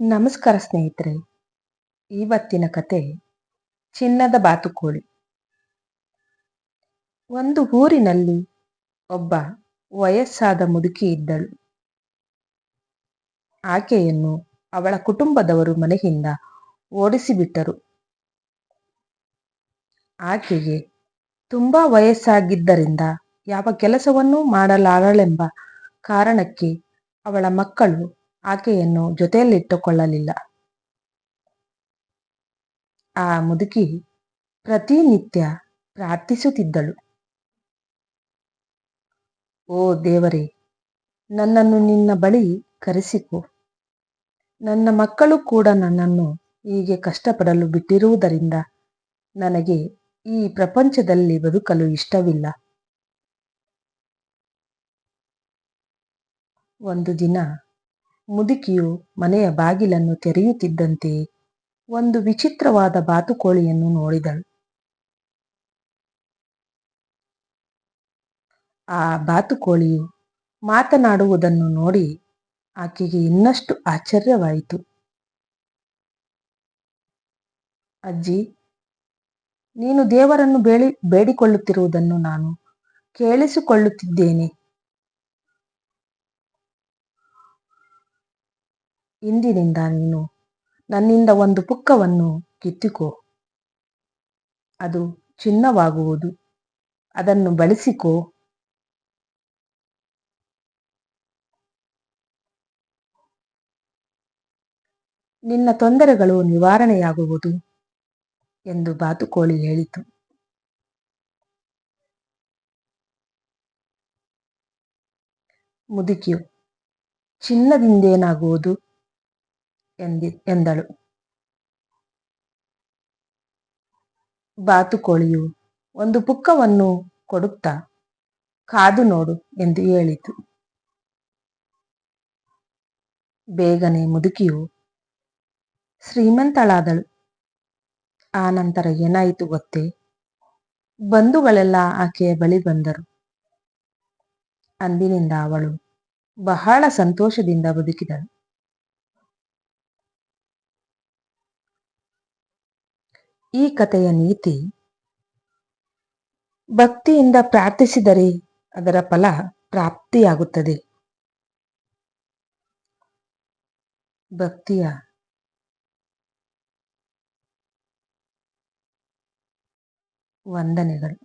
ನಮಸ್ಕಾರ ಸ್ನೇಹಿತರೆ. ಇವತ್ತಿನ ಕತೆ ಚಿನ್ನದ ಬಾತುಕೋಳಿ. ಒಂದು ಊರಿನಲ್ಲಿ ಒಬ್ಬ ವಯಸ್ಸಾದ ಮುದುಕಿ ಇದ್ದಳು. ಆಕೆಯನ್ನು ಅವಳ ಕುಟುಂಬದವರು ಮನೆಯಿಂದ ಓಡಿಸಿಬಿಟ್ಟರು. ಆಕೆಗೆ ತುಂಬಾ ವಯಸ್ಸಾಗಿದ್ದರಿಂದ ಯಾವ ಕೆಲಸವನ್ನೂ ಮಾಡಲಾರಳೆಂಬ ಕಾರಣಕ್ಕೆ ಅವಳ ಮಕ್ಕಳು ಆಕೆಯನ್ನು ಜೊತೆಯಲ್ಲಿಟ್ಟುಕೊಳ್ಳಲಿಲ್ಲ. ಆ ಮುದುಕಿ ಪ್ರತಿನಿತ್ಯ ಪ್ರಾರ್ಥಿಸುತ್ತಿದ್ದಳು. ಓ ದೇವರೇ, ನನ್ನನ್ನು ನಿನ್ನ ಬಳಿ ಕರೆಸಿಕೊ. ನನ್ನ ಮಕ್ಕಳು ಕೂಡ ನನ್ನನ್ನು ಹೀಗೆ ಕಷ್ಟಪಡಲು ಬಿಟ್ಟಿರುವುದರಿಂದ ನನಗೆ ಈ ಪ್ರಪಂಚದಲ್ಲಿ ಬದುಕಲು ಇಷ್ಟವಿಲ್ಲ. ಒಂದು ದಿನ ಮುದುಕಿಯು ಮನೆಯ ಬಾಗಿಲನ್ನು ತೆರೆಯುತ್ತಿದ್ದಂತೆ ಒಂದು ವಿಚಿತ್ರವಾದ ಬಾತುಕೋಳಿಯನ್ನು ನೋಡಿದಳು. ಆ ಬಾತುಕೋಳಿಯು ಮಾತನಾಡುವುದನ್ನು ನೋಡಿ ಆಕೆಗೆ ಇನ್ನಷ್ಟು ಆಶ್ಚರ್ಯವಾಯಿತು. ಅಜ್ಜಿ, ನೀನು ದೇವರನ್ನು ಬೇಡಿ, ಬೇಡಿಕೊಳ್ಳುತ್ತಿರುವುದನ್ನು ನಾನು ಕೇಳಿಸಿಕೊಳ್ಳುತ್ತಿದ್ದೇನೆ. ಇಂದಿನಿಂದ ನೀನು ನನ್ನಿಂದ ಒಂದು ಪುಕ್ಕವನ್ನು ಕಿತ್ತುಕೋ. ಅದು ಚಿನ್ನವಾಗುವುದು. ಅದನ್ನು ಬಳಸಿಕೋ. ನಿನ್ನ ತೊಂದರೆಗಳು ನಿವಾರಣೆಯಾಗುವುದು ಎಂದು ಬಾತುಕೋಳಿ ಹೇಳಿತು. ಮುದುಕಿಯು, ಚಿನ್ನದಿಂದೇನಾಗುವುದು? ಎಂದಿ, ಎಂದಳು. ಬಾತುಕೋಳಿಯು ಒಂದು ಪುಕ್ಕವನ್ನು ಕೊಡುತ್ತಾ ಕಾದು ನೋಡು ಎಂದು ಹೇಳಿತು. ಬೇಗನೆ ಮುದುಕಿಯು ಶ್ರೀಮಂತಳಾದಳು. ಆ ನಂತರ ಏನಾಯಿತು ಗೊತ್ತೇ? ಬಂಧುಗಳೆಲ್ಲ ಆಕೆಯ ಬಳಿ ಬಂದರು. ಅಂದಿನಿಂದ ಅವಳು ಬಹಳ ಸಂತೋಷದಿಂದ ಬದುಕಿದಳು. ಈ ಕಥೆಯ ನೀತಿ ಭಕ್ತಿಯಿಂದ ಪ್ರಾರ್ಥಿಸಿದರೆ ಅದರ ಫಲ ಪ್ರಾಪ್ತಿಯಾಗುತ್ತದೆ. ಭಕ್ತಿಯ ವಂದನೆಗಳು.